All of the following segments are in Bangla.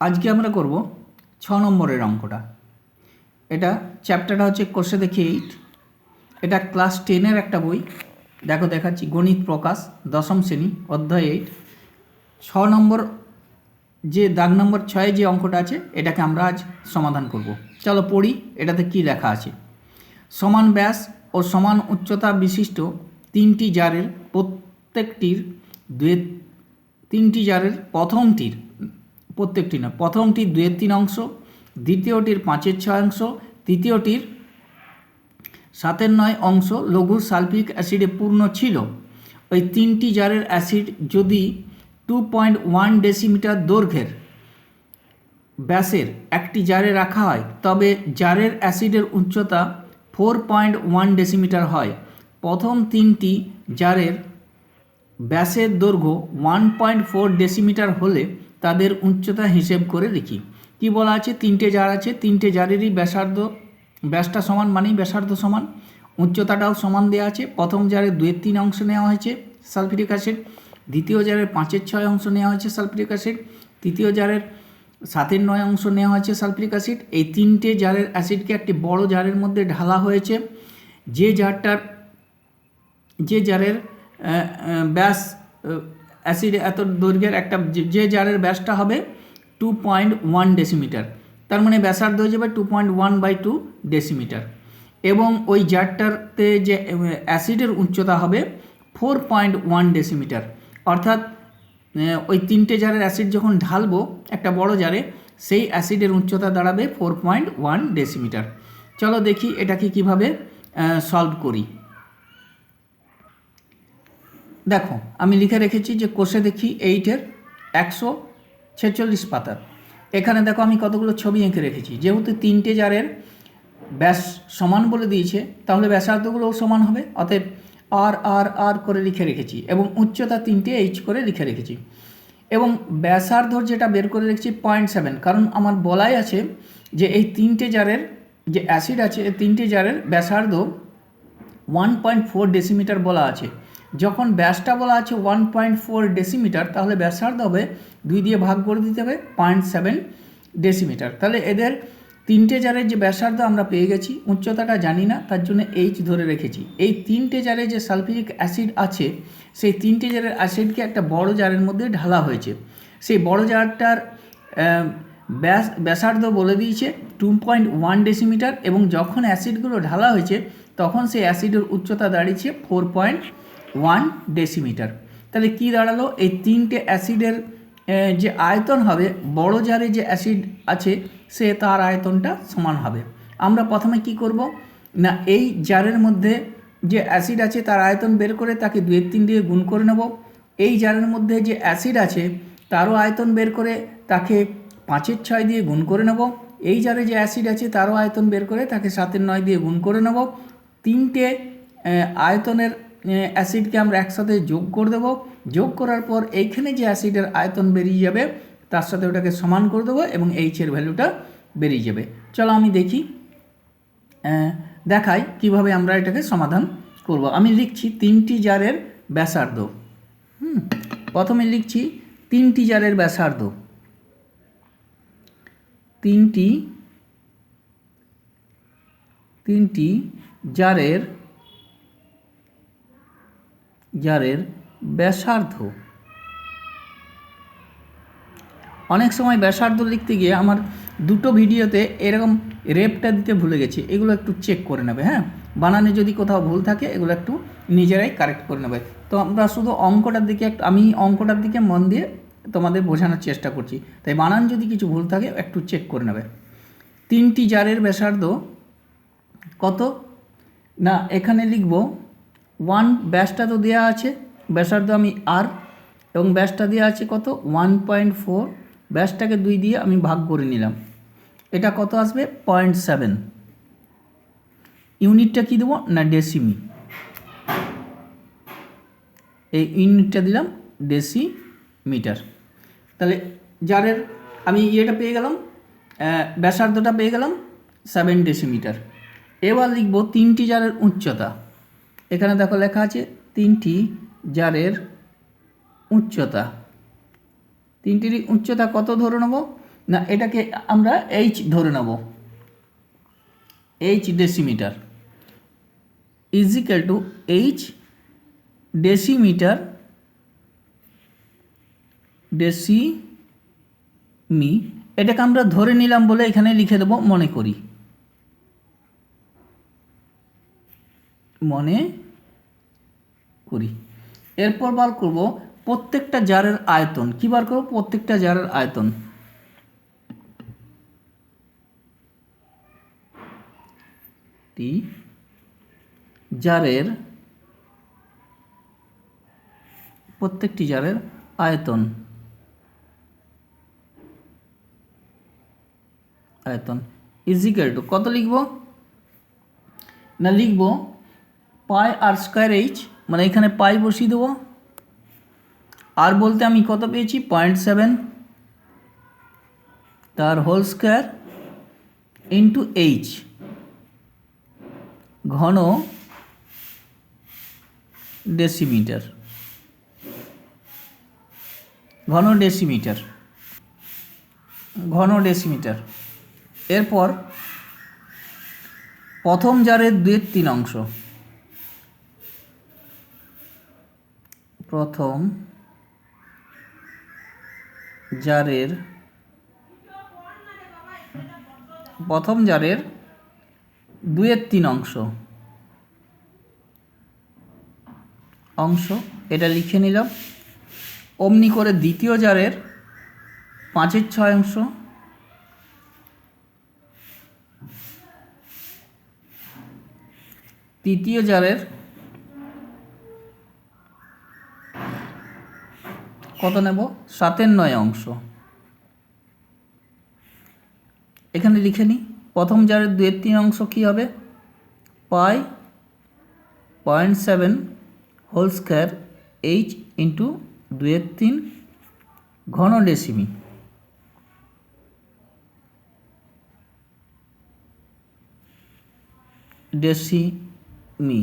আজকে আমরা করব ছ নম্বরের অঙ্কটা। এটা চ্যাপ্টারটা হচ্ছে কোষে দেখি এইট এটা ক্লাস টেনের একটা বই। দেখো দেখাচ্ছি, গণিত প্রকাশ, দশম শ্রেণি, অধ্যায় এইট ছ নম্বর যে দাগ নম্বর ছয়ে যে অঙ্কটা আছে, এটাকে আমরা আজ সমাধান করব। চলো পড়ি, এটাতে কি লেখা আছে? সমান ব্যাস ও সমান উচ্চতা বিশিষ্ট তিনটি জারের প্রত্যেকটির দুয়ে তিনটি জারের প্রথমটির প্রত্যেকটি না। প্রথমটির দুয়ের তিন অংশ, দ্বিতীয়টির পাঁচের ছয় অংশ, তৃতীয়টির সাতের নয় অংশ লঘু সালফিক অ্যাসিডে পূর্ণ ছিল। ওই তিনটি জারের অ্যাসিড যদি টু পয়েন্ট ওয়ান ডেসিমিটার দৈর্ঘ্যের ব্যাসের একটি জারে রাখা হয়, তবে জারের অ্যাসিডের উচ্চতা ফোর পয়েন্ট ওয়ান ডেসিমিটার হয়। প্রথম তিনটি জারের ব্যাসের দৈর্ঘ্য ওয়ান পয়েন্ট ফোর ডেসিমিটার হলে তাদের উচ্চতা হিসেব করে দেখি। কি বলা আছে? তিনটে জার আছে, তিনটে জারেরই ব্যাসার্ধ, ব্যাসটা সমান মানেই ব্যাসার্ধ সমান। উচ্চতাটাও সমান দেওয়া আছে। প্রথম জারের দুয়ের তিন অংশ নেওয়া হয়েছে সালফিরিক অ্যাসিড, দ্বিতীয় জারের পাঁচের ছয় অংশ নেওয়া হয়েছে সালফিরিক অ্যাসিড, তৃতীয় জারের সাতের নয় অংশ নেওয়া হয়েছে সালফিরিক অ্যাসিড। এই তিনটে জারের অ্যাসিডকে একটি বড় জারের মধ্যে ঢালা হয়েছে। যে জারটার যে জারের ব্যাস অ্যাসিড এত দৈর্ঘ্যের একটা যে- জারের ব্যাসটা হবে টু পয়েন্ট ওয়ান ডেসিমিটার তার মানে ব্যাসার্ধ হয়ে যাবে two point one by two decimetre এবং ওই জারটাতে যে অ্যাসিডের উচ্চতা হবে ফোর পয়েন্ট ওয়ান ডেসিমিটার অর্থাৎ ওই তিনটে জারের অ্যাসিড যখন ঢালবো, একটা বড় জারে, সেই অ্যাসিডের উচ্চতা দাঁড়াবে ফোর পয়েন্ট ওয়ান ডেসিমিটার চলো দেখি এটাকে কীভাবে সলভ করি। দেখো, আমি লিখে রেখেছি যে কোষে দেখি এইটের একশো ছেচল্লিশ পাতার। এখানে দেখো আমি কতগুলো ছবি এঁকে রেখেছি। যেহেতু তিনটে জারের ব্যাস সমান বলে দিয়েছে, তাহলে ব্যাসার্ধগুলোও সমান হবে। অতএব আর আর আর করে লিখে রেখেছি এবং উচ্চতা তিনটে এইচ করে লিখে রেখেছি। এবং ব্যাসার্ধর যেটা বের করে রেখেছি পয়েন্ট সেভেন, কারণ আমার বলাই আছে যে এই তিনটে জারের যে অ্যাসিড আছে, এই তিনটে জারের ব্যাসার্ধ ওয়ান পয়েন্ট ফোর ডেসিমিটার বলা আছে। যখন ব্যাসটা বলা আছে ওয়ান পয়েন্ট ফোর ডেসিমিটার তাহলে ব্যাসার্ধ হবে দুই দিয়ে ভাগ করে দিতে হবে পয়েন্ট সেভেন ডেসিমিটার তাহলে এদের তিনটে জারের যে ব্যাসার্ধ আমরা পেয়ে গেছি, উচ্চতাটা জানি না, তার জন্য এইচ ধরে রেখেছি। এই তিনটে জারে যে সালফিরিক অ্যাসিড আছে, সেই তিনটে জারের অ্যাসিডকে একটা বড় জারের মধ্যে ঢালা হয়েছে। সেই বড় জারটার ব্যাস, ব্যাসার্ধ বলে দিয়েছে টু পয়েন্ট ওয়ান ডেসিমিটার এবং যখন অ্যাসিডগুলো ঢালা হয়েছে, তখন সেই অ্যাসিডের উচ্চতা দাঁড়িয়েছে ফোর পয়েন্ট ওয়ান ডেসিমিটার। তাহলে কি দাঁড়াল? এই তিনটে অ্যাসিডের যে আয়তন হবে, বড় জারে যে অ্যাসিড আছে, সে তার আয়তনটা সমান হবে। আমরা প্রথমে কি করব? না, এই জারের মধ্যে যে অ্যাসিড আছে, তার আয়তন বের করে তাকে দুয়ের তিন দিয়ে গুণ করে নেব। এই জারের মধ্যে যে অ্যাসিড আছে, তারও আয়তন বের করে তাকে পাঁচের ছয় দিয়ে গুণ করে নেব। এই জারে যে অ্যাসিড আছে, তারও আয়তন বের করে তাকে সাতের নয় দিয়ে গুণ করে নেব। তিনটে আয়তনের অ্যাসিডকে আমরা একসাথে যোগ করে দেবো। যোগ করার পর এইখানে যে অ্যাসিডের আয়তন বেরিয়ে যাবে, তার সাথে ওটাকে সমান করে দেবো এবং এইচের ভ্যালুটা বেরিয়ে যাবে। চলো আমি দেখি দেখাই কীভাবে আমরা এটাকে সমাধান করব। আমি লিখছি তিনটি জারের ব্যাসার্ধ। হুম, প্রথমে লিখছি তিনটি জারের ব্যাসার্ধ। তিনটি তিনটি জারের জারের ব্যাসার্ধ। অনেক সময় ব্যাসার্ধ লিখতে গিয়ে আমার দুটো ভিডিওতে এরকম রেপটা দিতে ভুলে গেছি, এগুলো একটু চেক করে নেবে হ্যাঁ? বানানে যদি কোথাও ভুল থাকে, এগুলো একটু নিজেরাই কারেক্ট করে নেবে। তো আমরা শুধু অঙ্কটার দিকে একটু, আমি অঙ্কটার দিকে মন দিয়ে তোমাদের বোঝানোর চেষ্টা করছি। তাই বানান যদি কিছু ভুল থাকে, একটু চেক করে নেবে। তিনটি জারের ব্যাসার্ধ কত? না, এখানে লিখব ওয়ান ব্যাসটা তো দেওয়া আছে, ব্যাসার্ধ আমি আর, এবং ব্যাসটা দেওয়া আছে কত? One point four. ব্যাসটাকে দুই দিয়ে আমি ভাগ করে নিলাম। এটা কত আসবে? Point seven. ইউনিটটা কী দেবো না ডেসিমি? এই ইউনিটটা দিলাম ডেসি মিটার তাহলে জারের আমি ইয়েটা পেয়ে গেলাম ব্যাসার্ধটা পেয়ে গেলাম সেভেন ডেসিমিটার। এবার লিখব তিনটি জারের উচ্চতা। এখানে দেখো লেখা আছে তিনটি জারের উচ্চতা। তিনটির উচ্চতা কত ধরে নেব? না, এটাকে আমরা এইচ ধরে নেব। H decimetre is equal two H decimetre decimetre এটাকে আমরা ধরে নিলাম বলে এখানে লিখে দেব মনে করি। মনে করি। এরপর বার করব প্রত্যেকটা জারের আয়তন। কি বার করব? প্রত্যেকটা জারের আয়তন। টি জারের প্রত্যেকটি জারের আয়তন। আয়তন। ইজিক্যাল টু কত লিখব? না, লিখব পাই আর স্কোয়ার এইচ মানে এখানে পাই বসিয়ে দেবো। আর বলতে আমি কত পেয়েছি? পয়েন্ট সেভেন তার হোল স্কোয়ার ইন্টু এইচ ঘন ডেসিমিটার ঘন ডেসিমিটার ঘন ডেসিমিটার এরপর প্রথম জারের দুয়ের তিন অংশ। প্রথম জারের প্রথম জারের দুয়ের তিন অংশ। অংশ, এটা লিখে নিলাম। অমনি করে দ্বিতীয় জারের পাঁচের ছয় অংশ। তৃতীয় জারের কত নেব? সাতের নয় অংশ। এখানে লিখে নিই প্রথম জারের দুয়ের তিন অংশ কী হবে? Pi point seven whole square H into দুয়ের তিন ঘন ডেসিমি। ডেসিমি।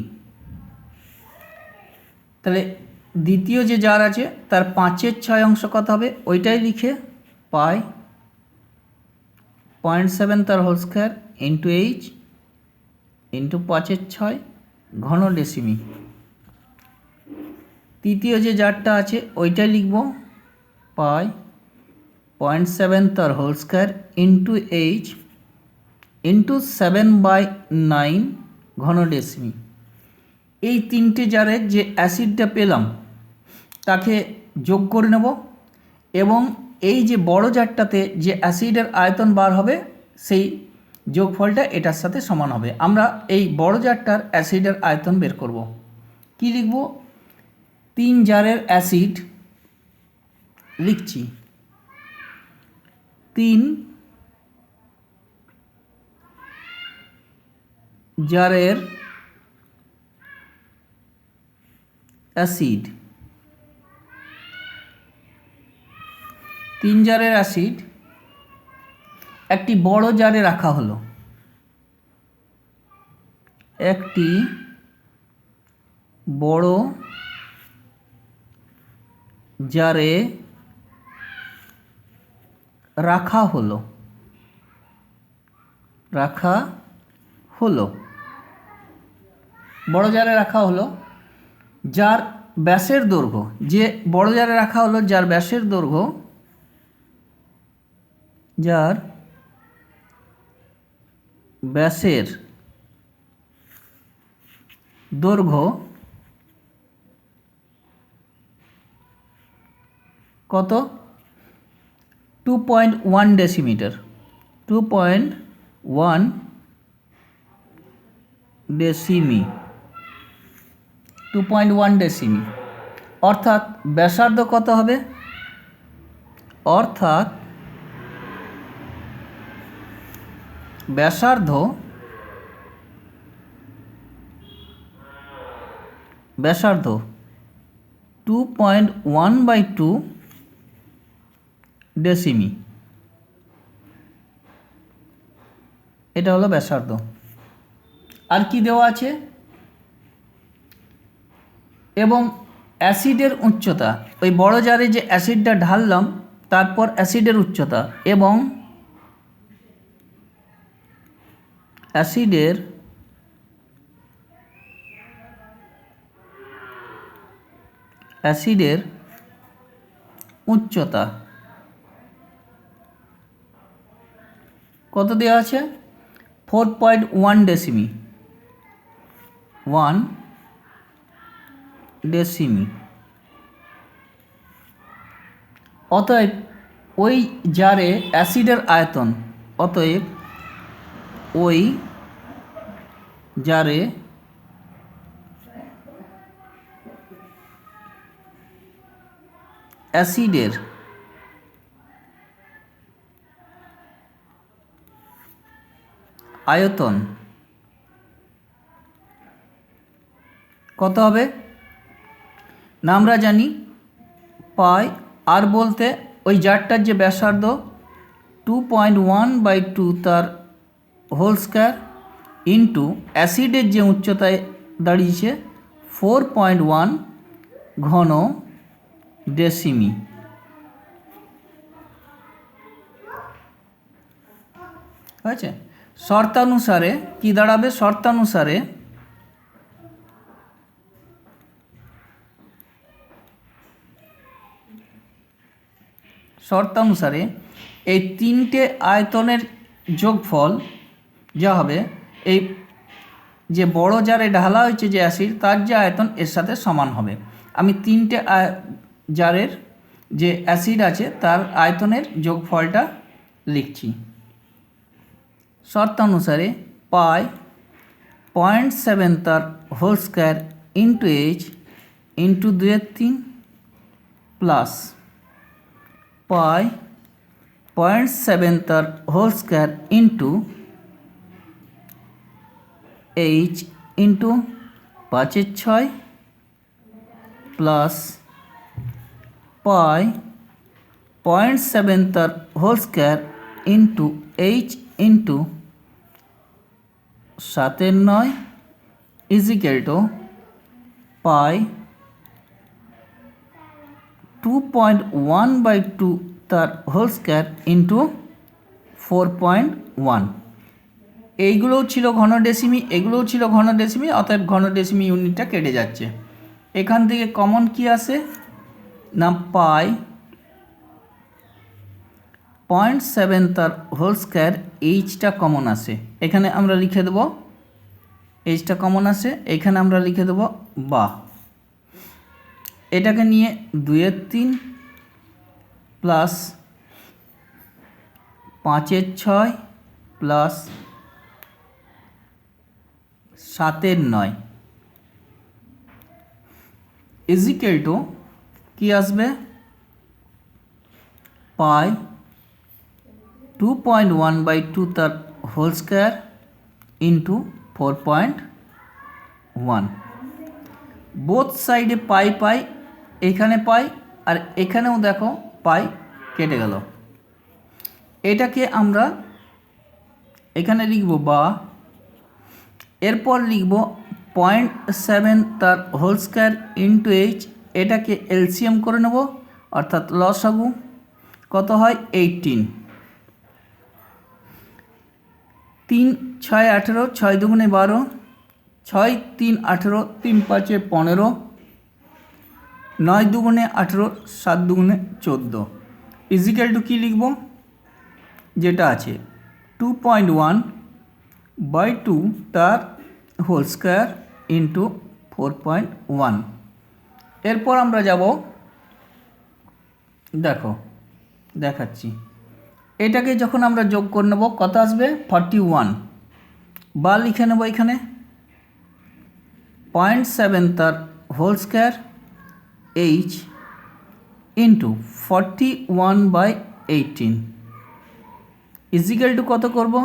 তাহলে দ্বিতীয় যে জার আছে, তার পাঁচের ছয় অংশ কত হবে? ওইটাই লিখে পাই পয়েন্ট সেভেন তার whole square into H into পাঁচের ছয় ঘন ডেসিমি তৃতীয় যে জারটা আছে, ওইটাই লিখব পাই পয়েন্ট সেভেন তার whole square into H into seven by nine ঘন ডেসিমি এই তিনটে জারের যে অ্যাসিডটা পেলাম তাকে যোগ করে নেব এবং এই যে বড় জারটাতে যে অ্যাসিডের আয়তন বার হবে, সেই যোগফলটা এটার সাথে সমান হবে। আমরা এই বড় জারটার অ্যাসিডের আয়তন বের করব। কি লিখব? তিন জারের অ্যাসিড লিখছি। তিন জারের অ্যাসিড তিন জারের অ্যাসিড একটি বড় জারে রাখা হলো। একটি বড় জারে রাখা হলো। রাখা হলো। বড় জারে রাখা হলো, যার ব্যাসের দৈর্ঘ্য, যে বড় জারে রাখা হলো, যার ব্যাসের দৈর্ঘ্য যার ব্যাসের দৈর্ঘ্য কত? Two point one decimetre two point one decimetre two point one decimetre অর্থাৎ ব্যাসার্ধ কত হবে? অর্থাৎ ব্যাসার্ধ ব্যাসার্ধ two point one by two decimetre এটা হলো ব্যাসার্ধ। আর কি দেওয়া আছে? এবং অ্যাসিডের উচ্চতা। ওই বড় জারে যে অ্যাসিডটা ঢাললাম, তারপর অ্যাসিডের উচ্চতা এবং অ্যাসিডের অ্যাসিডের উচ্চতা কত দেওয়া আছে? Four point one decimetre. One decimetre. অতএব ওই জারে অ্যাসিডের আয়তন, অতএব ওই জারে অ্যাসিডের আয়তন কত হবে? না, আমরা জানি, পাই আর বলতে ওই জারটার যে ব্যাসার্ধ two point one by two তার হোল স্কোয়ার ইন্টু অ্যাসিডের যে উচ্চতায় দাঁড়িয়েছে ফোর পয়েন্ট ওয়ান ঘন ডেসিমি হয়েছে? শর্তানুসারে কি দাঁড়াবে? শর্তানুসারে শর্তানুসারে এই তিনটে আয়তনের যোগফল যা হবে। এই যে বড় জারে ঢালা হয়েছে যে অ্যাসিড, তার যে আয়তন এর সাথে সমান হবে। আমি তিনটে জারের যে অ্যাসিড আছে, তার আয়তনের যোগফলটা লিখছি। শর্তানুসারে পাই পয়েন্ট সেভেন তার whole square into H into দুয়ের তিন প্লাস পাই পয়েন্ট সেভেন তার whole square into H into পাঁচের ছয় প্লাস পাই পয়েন্ট সেভেন তার whole square into H into সাতের নয় is equal two pi two point one by two তার whole square into four point one এইগুলোও ছিল ঘন ডেসিমি এগুলোও ছিল ঘন ডেসিমি অতএব ঘন ডেসিমি ইউনিটটা কেটে যাচ্ছে। এখান থেকে কমন কি আসে? না, পাই। পয়েন্ট সেভেন তার হোল স্কোয়ার, এইচটা কমন আসে। এখানে আমরা লিখে দেব, এইচটা কমন আসে, এখানে আমরা লিখে দেব বা এটাকে নিয়ে দুয়ের তিন প্লাস পাঁচের ছয় প্লাস সাতের নয়। ইজিক্যাল টু কী আসবে? Pi two point one by two তার whole square into four point one both সাইডে পাই পাই, এখানে পাই, আর এখানেও দেখো পাই কেটে গেল। এটাকে আমরা এখানে লিখব বা এরপর লিখব পয়েন্ট সেভেন তার হোল স্কোয়ার ইন্টু এইচ এটাকে এলসিএম করে নেব, অর্থাৎ লস লসাগু কত হয়? এইটিন তিন ছয় আঠেরো, ছয় দুগুণে বারো, ছয় তিন আঠেরো, তিন পাঁচে পনেরো, নয় দুগুণে আঠেরো, সাত দুগুণে চোদ্দ। ইজিক্যাল টু কী লিখব? যেটা আছে two point one by two তার whole square into four point one এরপর আমরা যাব, দেখো, দেখাচ্ছি। এটাকে যখন আমরা যোগ করে নেব, কত আসবে? ফর্টি ওয়ান বা লিখে নেব এখানে পয়েন্ট সেভেন তার whole square H into forty one by eighteen is equal two কত করব?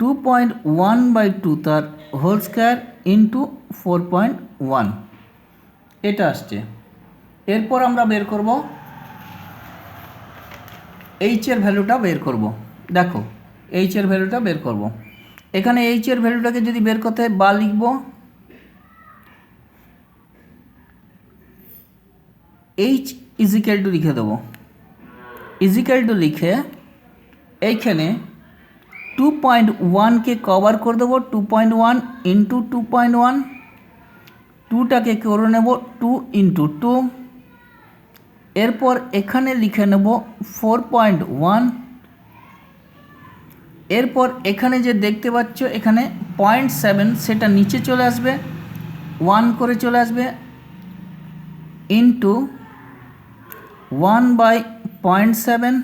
Two point one by two তার whole square into four point one এটা আসছে। এরপর আমরা বের করব। এইচের ভ্যালুটা বের করব। দেখো এইচের ভ্যালুটা বের করব। এখানে এইচের ভ্যালুটাকে যদি বের করতে বা লিখব এইচ ইজিক্যাল টু লিখে দেবো। ইজিক্যাল টু লিখে এইখানে টু পয়েন্ট ওয়ানকে কভার করে দেবো two point one into two point one টুটাকে করে নেব টু ইন্টু টু এরপর এখানে লিখে নেব ফোর পয়েন্ট ওয়ান এরপর এখানে যে দেখতে পাচ্ছ, এখানে পয়েন্ট সেভেন সেটা নিচে চলে আসবে ওয়ান করে চলে আসবে into one by point seven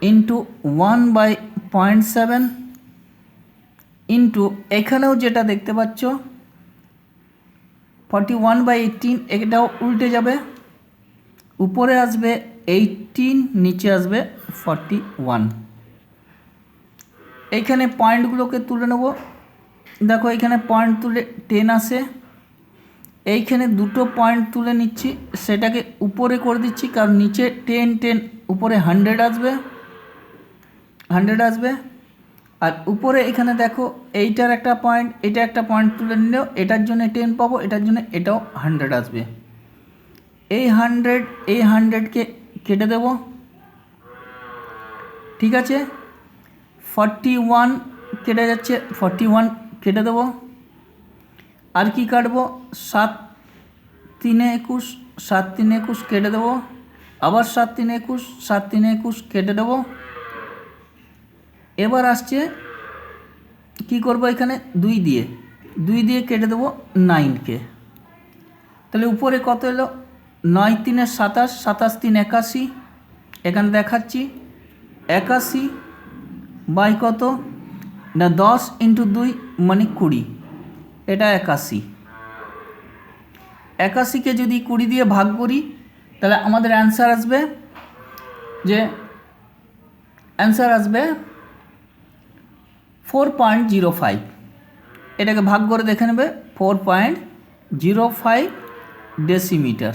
into one by point seven into এখানেও যেটা দেখতে পাচ্ছ ফর্টি ওয়ান বাই এইটিন এটাও উল্টে যাবে, উপরে আসবে এইটিন নিচে আসবে ফর্টি ওয়ান এইখানে পয়েন্টগুলোকে তুলে নেব। দেখো, এখানে পয়েন্ট তুলে টেন আসে এইখানে দুটো পয়েন্ট তুলে নিচ্ছি, সেটাকে উপরে করে দিচ্ছি, কারণ নিচে টেন টেন উপরে হান্ড্রেড আসবে। হান্ড্রেড আসবে। আর উপরে এখানে দেখো, এইটার একটা পয়েন্ট এটা একটা পয়েন্ট তুলে নিলেও এটার জন্য টেন পাবো, এটার জন্য এটাও হান্ড্রেড আসবে। এই হান্ড্রেড এই হান্ড্রেডকে কেটে দেব। ঠিক আছে? ফর্টি ওয়ান কেটে যাচ্ছে ফর্টি ওয়ান কেটে দেবো। আর কি কাটবো? সাত তিনে একুশ, সাত তিনে একুশ কেটে দেবো। আবার সাত তিনে একুশ, সাত তিনে একুশ কেটে দেবো। এবার আসছে, কি করব এখানে? দুই দিয়ে। দুই দিয়ে কেটে দেবো নাইনকে তাহলে উপরে কত এলো? নয় তিনে সাতাশ সাতাশ তিন একাশি। এখানে দেখাচ্ছি, একাশি বাই কত? না, দশ ইন্টু দুই মানে কুড়ি। এটা একাশি। একাশিকে যদি কুড়ি দিয়ে ভাগ করি, তাহলে আমাদের অ্যান্সার আসবে যে অ্যান্সার আসবে ফোর পয়েন্ট জিরো ফাইভ। এটাকে ভাগ করে দেখে নেবে, four point zero five decimetre.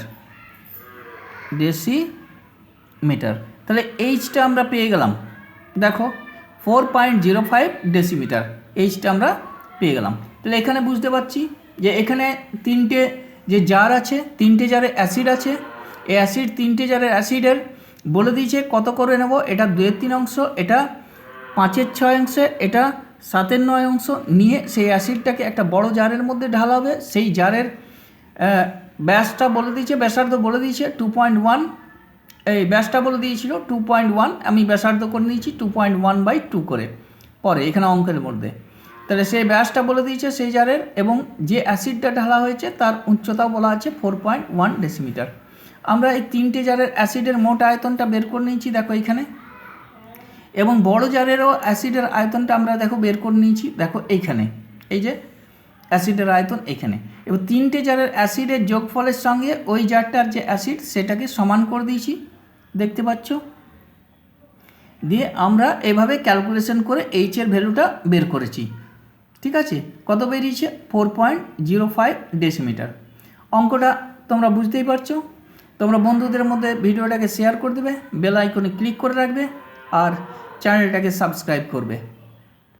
Decimetre. তাহলে এইচটা আমরা পেয়ে গেলাম। দেখো, four point zero five decimetre. এইচটা আমরা পেয়ে গেলাম। তাহলে এখানে বুঝতে পারছি যে এখানে তিনটে যে জার আছে, তিনটে জারে অ্যাসিড আছে। এই অ্যাসিড তিনটে জারের অ্যাসিডের বলে দিয়েছে কত করে নেব? এটা দুয়ের তিন অংশ, এটা পাঁচের ছয় অংশে এটা, সাতের নয় অংশ নিয়ে সেই অ্যাসিডটাকে একটা বড় জারের মধ্যে ঢালা হবে। সেই জারের ব্যাসটা বলে দিয়েছে, ব্যাসার্ধ বলে দিয়েছে টু পয়েন্ট ওয়ান এই ব্যাসটা বলে দিয়েছিল টু পয়েন্ট ওয়ান আমি ব্যাসার্ধ করে নিয়েছি two point one by two করে পরে এখানে অঙ্কের মধ্যে। তাহলে সেই ব্যাসটা বলে দিয়েছে সেই জারের এবং যে অ্যাসিডটা ঢালা হয়েছে তার উচ্চতাও বলা আছে ফোর পয়েন্ট ওয়ান ডেসিমিটার আমরা এই তিনটে জারের অ্যাসিডের মোট আয়তনটা বের করে নিয়েছি, দেখো এখানে। এবং বড় জারেরও অ্যাসিডের আয়তনটা আমরা দেখো বের করে নিয়েছি। দেখো এইখানে। এই যে অ্যাসিডের আয়তন এখানে। এবং তিনটে জারের অ্যাসিডের যোগফলের সঙ্গে ওই জারটার যে অ্যাসিড, সেটাকে সমান করে দিয়েছি। দেখতে পাচ্ছ? দিয়ে আমরা এভাবে ক্যালকুলেশন করে এইচের ভ্যালুটা বের করেছি। ঠিক আছে? কত বেরিয়েছে? Four point zero five decimetre অঙ্কটা তোমরা বুঝতেই পারছ? তোমরা বন্ধুদের মধ্যে ভিডিওটাকে শেয়ার করে দেবে বেল আইকনে ক্লিক করে রাখবে, আর চ্যানেলটাকে সাবস্ক্রাইব করবে